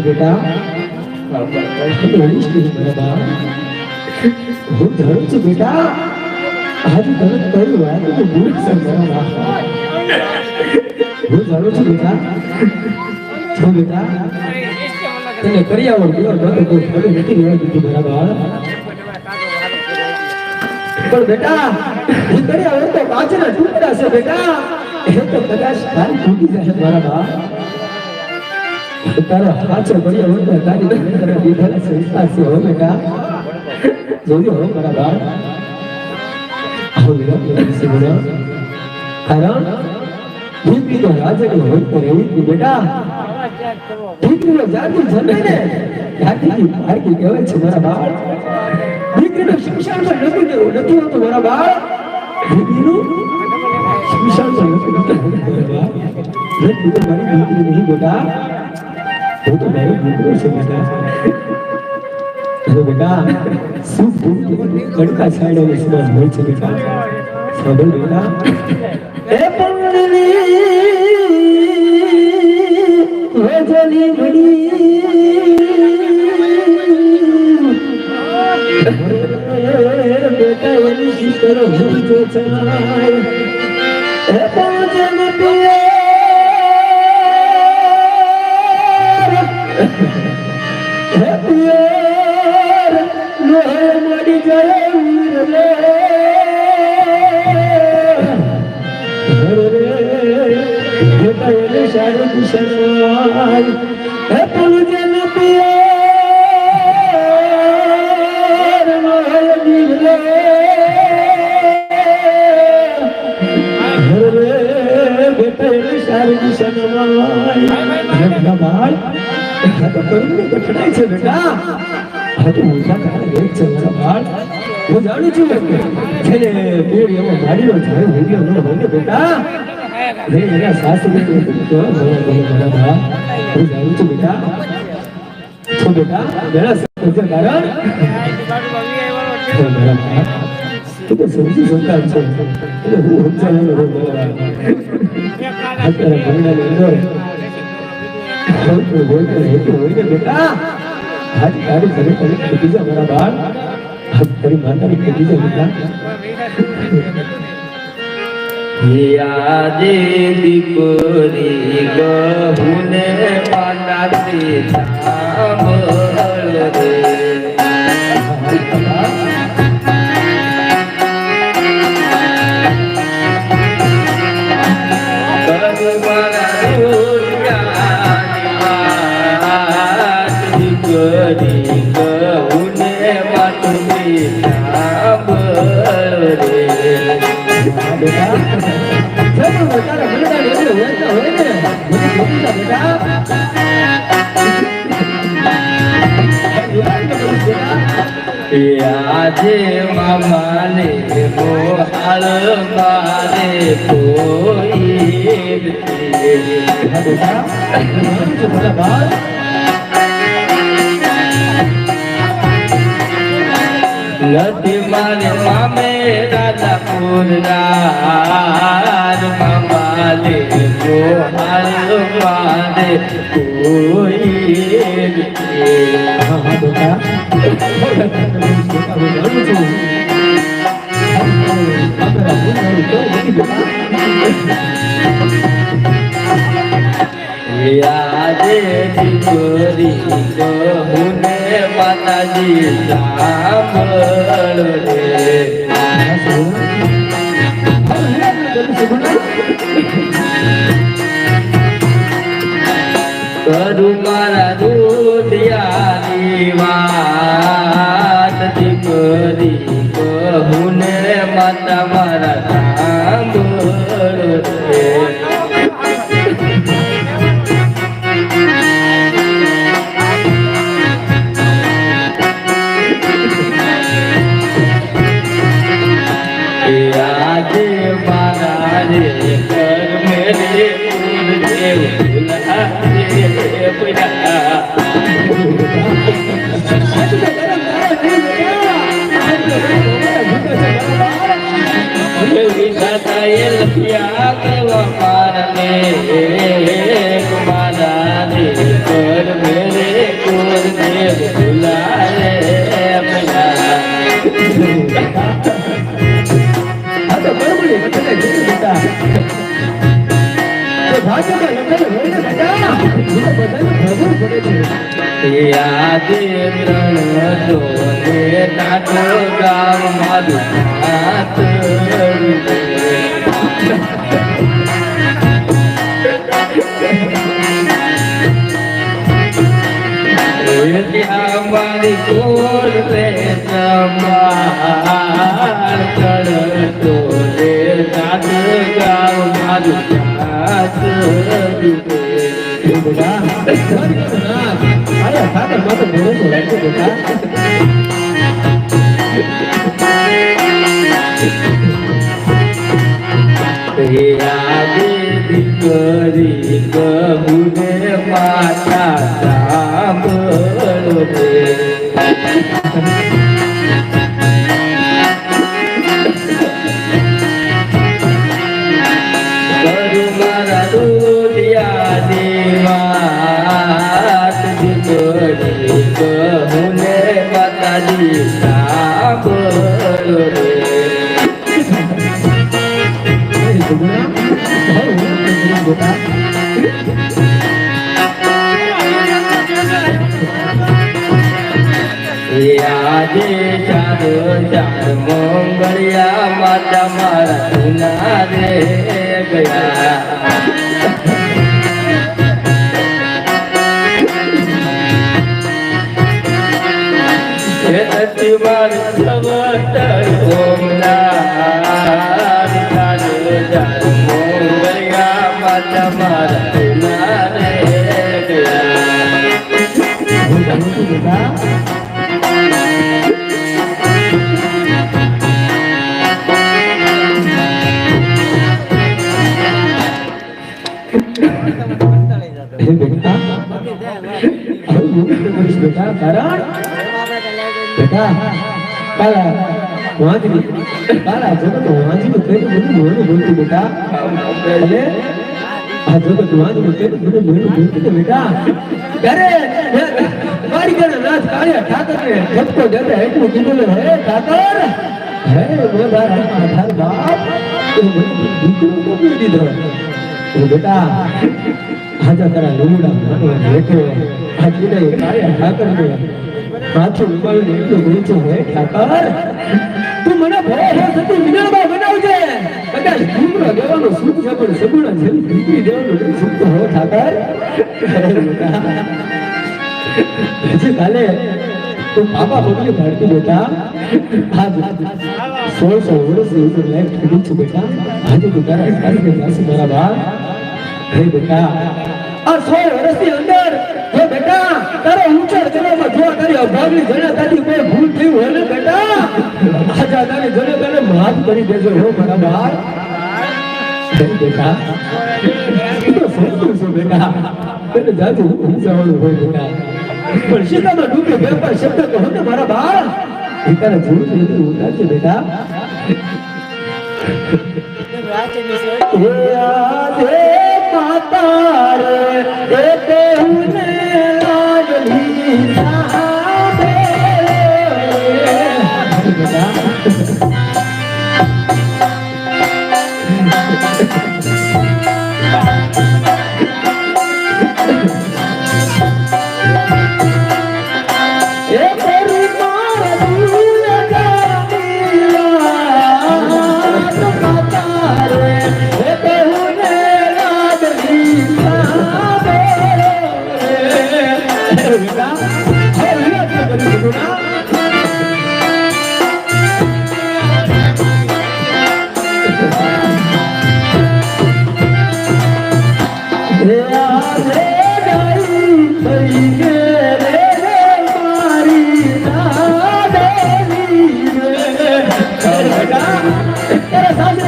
બેટા મારા બા હું ધરું છું બેટા આજે તમે કઈ વાત તો ભૂલ છે બા હું ધરું છું બેટા જો બેટા તને કરી ગયો ન તો ફળ નથી રહેવા દીધું બરાબર પણ બેટા હું કરી આવડતો પાછળ ટુકડા છે બેટા. એ તો કદાચ તારી તૂટી જશે મારા બા તારો સાચો પડ્યો હોય તો તારી અંદર દીધેલા સંસ્કાર છે, હો બેટા. જોજો હો મારા બાળ. આવો બોલો. કારણ દીકરીનો રાજક હોય તો રહેવું જ બેટા. દીકરીનો જાતિ જન્મે ને જાતિની પારકી કહેવાય છે મારા બાળ. દીકરીનું શિક્ષણ તો નથી દેવું નથી હોતું મારા બાળ. દીકરીનું શિક્ષણ તો નથી નથી મારી દીકરી નહીં, બેટા. હું તો મારો દીકરો છે બેટા અરે બેટા શું ફૂલ કડકા છાડ્યા સમાજ હોય છે બેટા સાંભળ બેટા એ પંગલી વેજલી મડી બેટા એની શિસ્તર હું જો ચાય એ પંજન મડી જાય સારું દુશ્મન તો કરુણની કઠણાઈ છે બેટા આ તો મોટા કાળ એક છે મારા બાળ હું જાણું છું કે જેને પેડ એવો મારીનો જાય વિડિયો ન હોય બેટા રે એના સાસુ તો તો મને મને મારા બા હું જાણું છું બેટા છો બેટા મેરા સત્ય કારણ મારા બા તું તો સમજી સંતાન છે એટલે હું સમજાવેલો રે મારા અત્યારે ભણવાની અંદર બોલતો બોલતો રહેતો હોય ને બેટા આજ તારી ઘરે તને ખેતી જા બેટા જરૂર તારા ભણતા એટલે હોય હોય ને મને ખેતી જા બેટા આજે મામાને મોહાળ મારે નથી. મારે મામે રાજાપુર રાર મામાને મોહાળ મારે કોઈ નથી. હા યાદે દીકરી કહુને માતાજી સાંભળ રે ગાયલ પારને મારા રે તો બરોબર એટલે ગીત હતા તો ભાજપ લગન હોય ને બેટા રણ તો ને ત્યાં મારી કોર રે સંભાળ કરતો રે. ટાટો ગામ મારું એ બેટા અરે ખાતર માત્ર ભરોસો રાખજો બેટા આજે ચાર ચાર મંગળિયા માતા મારા સુના રે ગયા. બેટા કારણ બેટા કાલા વાંજની કાલા જગત વાંજનું કઈ બધું બોલતું બેટા. એટલે આ જગત વાંજનું કઈ બધું મોનું બોલતું ને બેટા. ત્યારે મારી ઘરે નાથ કાળિયા ઠાકરને ઠપકો દેતા એટલું કીધું ને, હે ઠાકર હે મોરા રામા થાર બાપ એ મને દીકરો મોકલી દીધો માથું ઉપાડીને એટલું બોલતું હે ઠાકર તું મને ભરે હે સતી વિનાબા બનાવજે. કદાચ ડુંગરો દેવાનો સુખ છે, પણ સગુણા છે દીકરી દેવાનો સુખ તો હો ઠાકર. હે કાલે તું બાબા બગલી ભરતી બેટા. આજ સોળસો વર્ષની ઉપર લાઈફ થઈ છું બેટા. આજે તું તારા સાસરે પાસે મારા બાપ. હે બેટા આ સો વર્ષની અંદર. જો બેટા તારો ઉછેર કરવામાં જો તારી અભાગની જણા તારી કોઈ ભૂલ થઈ હોય ને બેટા? આજા તારી જણે તને માફ કરી દેજો હો મારા હે બેટા તું સમજુ છો બેટા. તને જાજુ સમજાવવાનું હોય બેટા. પણ સીતામાં ડૂબે વેપાર શબ્દ કહો ને મારા બાળ. એ તારા જોડું જોડું ઉતારજે બેટા. હે આધે માતા રે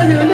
તારા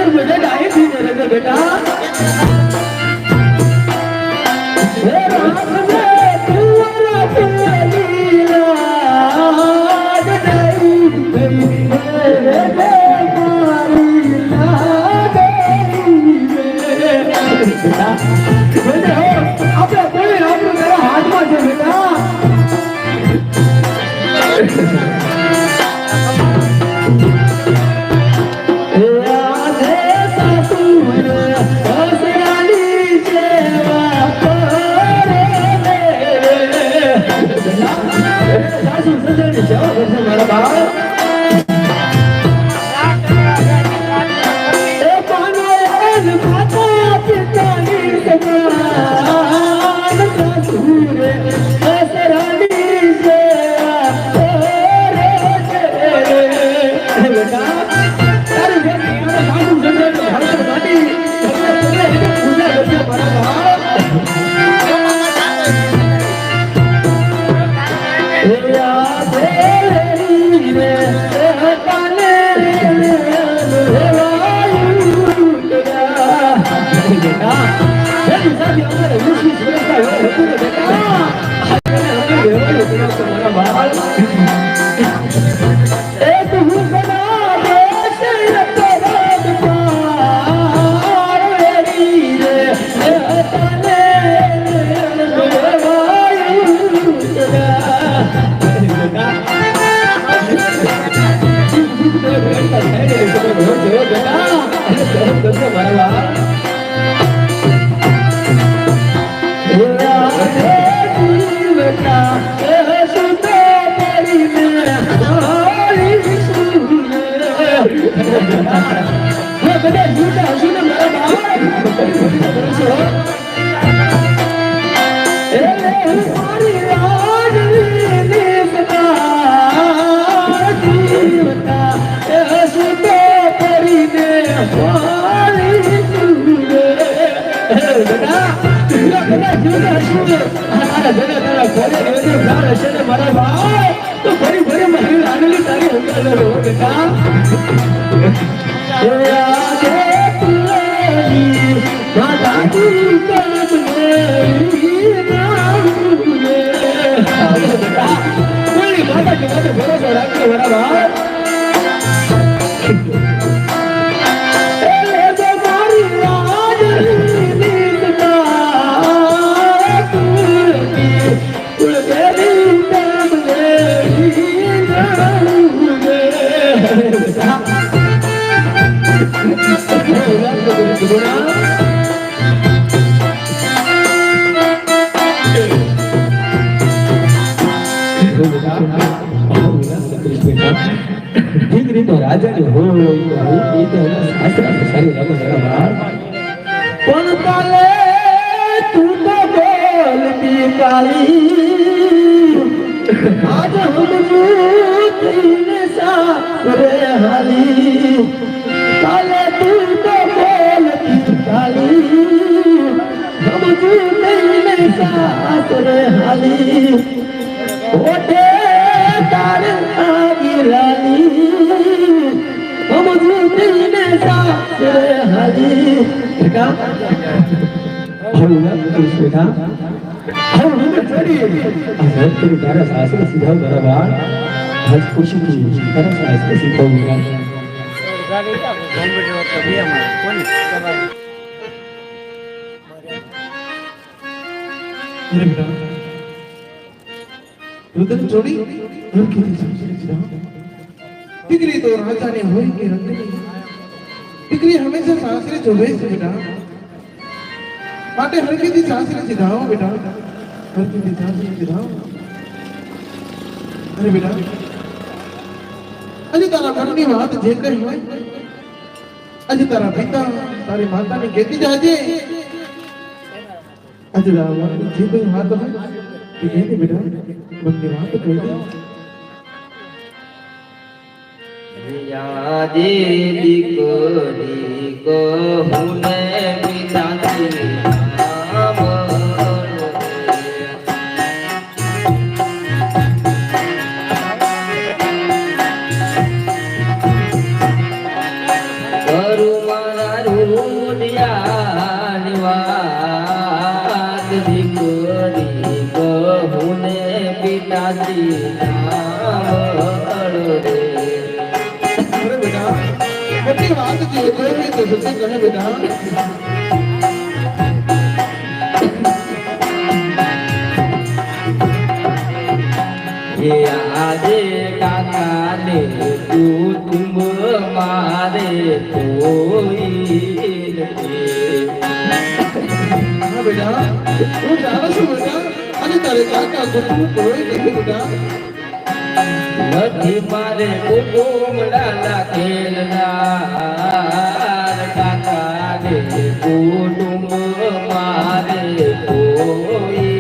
બરાબર પણ કાલે તું તો બોલતી કાલી આજ હમજુ થઈને સાસરે હાલી કાલે તું તો બોલતી કાલી હમજુ થઈને સાસરે હાલી ઓઠે તાર આવી રાની તેરી સાસરે સીધા બરાબર આજ ખુશીથી તારા સાસરે શીખવું અરે રુદન જોડી સીધા દીકરી તો રાજાની હોય કે રંગની દીકરી હંમેશા સાસરે જોવે છે બેટા માટે હરકીથી સાસરે સીધાઓ બેટા હરકીથી સાસરે સીધાઓ અરે બેટા આજે તારા ઘરની વાત જે કઈ હોય આજે તારા પિતા તારી માતાને કહેતી જાજે આજે તારા જે કઈ વાત હોય તે કહેતી બેટા મનની વાત કહી યાદે દીકરી કહુને પિતાજી પછી મારે કુટુંબ લાલા ખેલનાર કાકા રે કુટુંબ મારે કોઈ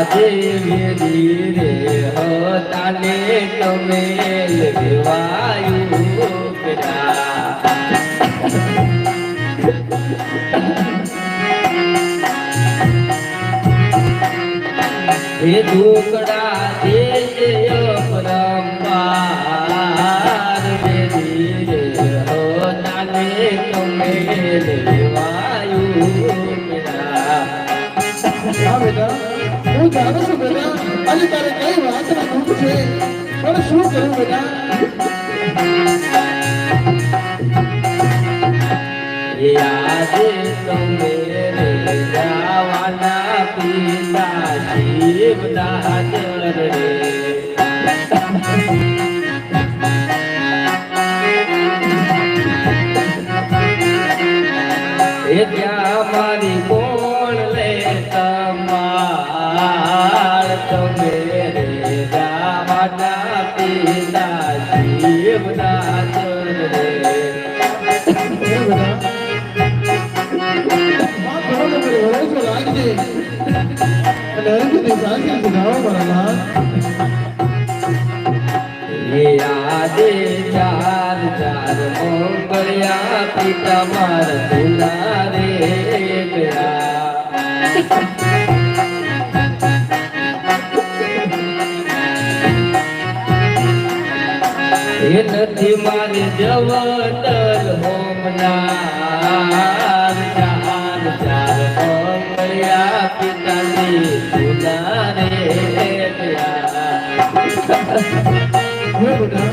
અરે મેરી રે હતાને તમે લેવાયું હે દુકડા દેજે પરંપાર મેરી રે હતાને તમે લેવાયું પેલા હા બેટા, હું જાણું છું બેટા આજે તારે વાતનો દુઃખ છે પણ શું કરું ત્યાં મારી કોણ લે તમાર તમે અને હરકતે સાચી સુધારો મારા એ આજે ચાર ચાર મોકળ્યા પિતા માર દુલા રે ગયા એ નથી મારે જવતર હે બેટા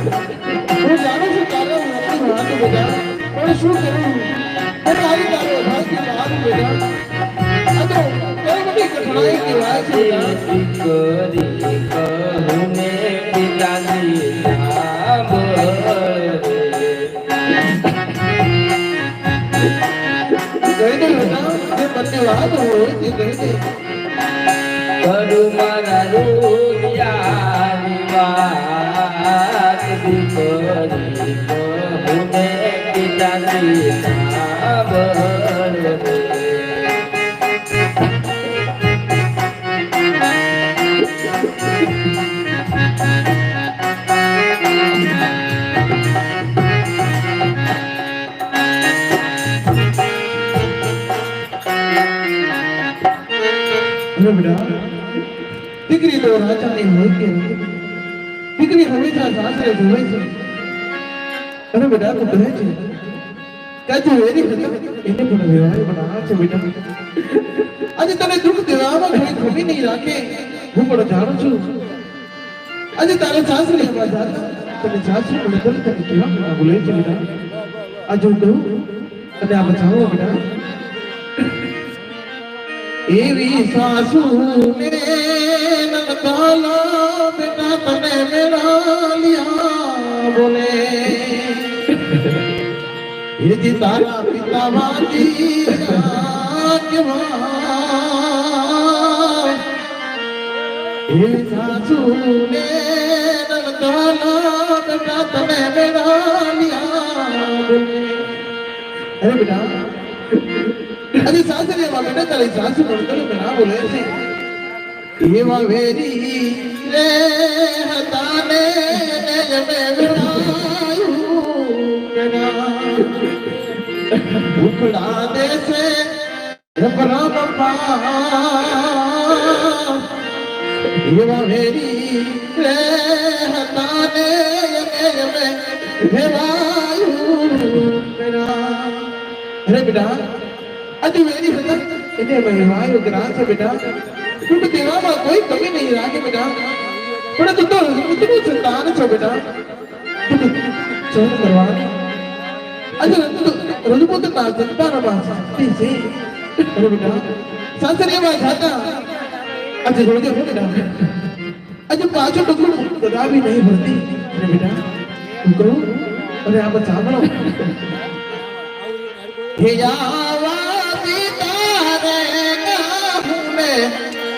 તો કઈ વાત હોય તે કરું મારા રોહિયાની વાત દીકરી કહું ને પિતાજી સાંભળ રે. હે બેટા દીકરી તો રાજાની હોય કે નહીં? દીકરી હંમેશા સાસરે જોવે છે. અને બેટા તું કહે છે કે તું એની હતી એને પણ વ્યવહાર બનાવે છે બેટા. આજે તને દુઃખ દેવામાં કોઈ ખમી નહીં રાખે હું પણ જાણું છું. આજે તારે સાસરે આવવા જાતા તને સાસરે પણ તને તને કેવા કેવા બોલે છે બેટા? આજે હું કહું અને આ બચાવો બેટા. એવી સાસુ ને નનકાલા બેટા તને મેળા લિયા બોલે હિરજી તારા પિતા વાજી એવી સાસુ ને નનકાલા બેટા તને મેળા લિયા બોલે અરે બેટા અને સાસરે પડતર બના બોલે છે એવા વેરી રે હતા ને ઉખડા દેશે રબરા બાપા એવા વેરી રે હતા. ને અરે બેટા આજે મેરી હતા એને મહેમાયો ગ્રાસ બેટા. તું તો દેવામાં કોઈ કમી નહીં રાખે બેટા પણ તું તો ઋતુનું સંતાન છો બેટા તું તો સહન કરવાની આજે રજપૂત ના સંતાનમાં શક્તિ છે અરે બેટા સાસરીમાં ખાતા આજે રોજે હું બેટા આજે પાછો ટુકડું કદાપી નહીં ભરતી અરે બેટા હું કહું અરે આ બધા સાંભળો હે આવાતી તારે ગામને નાનકી સાંભળો રે. બેટા તારા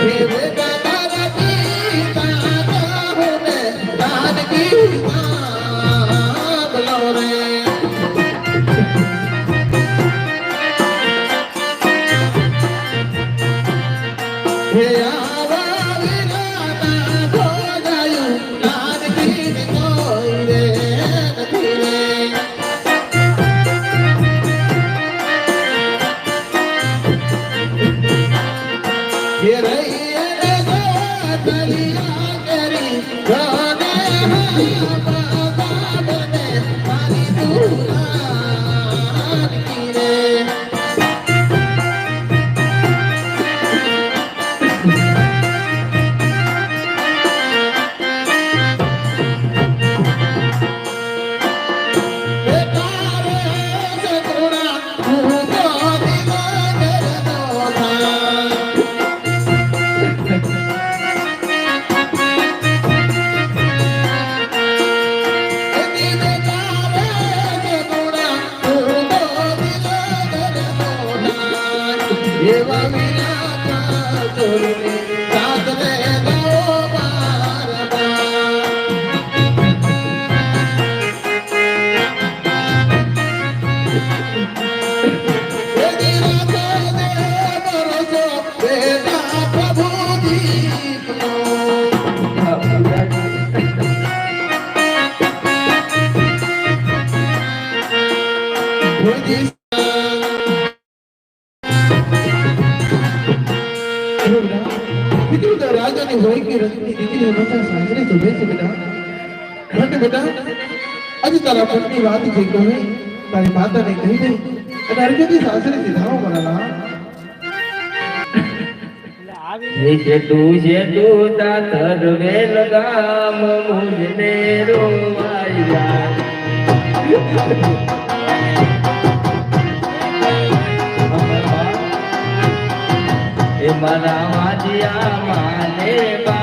એવા રાજાની હોય કે રજની દીકરીઓ બધા સાસરે શોભે છે બેટા માટે બેટા આજે તારા પત્ની વાત છે કહે તારી માતાને કહી દે અને હરકતી સાસરે સીધાઓ મારા હે જેટું જેટું તાતર વેલ ગામ મુજને રોવાયા એ મારા વાજિયા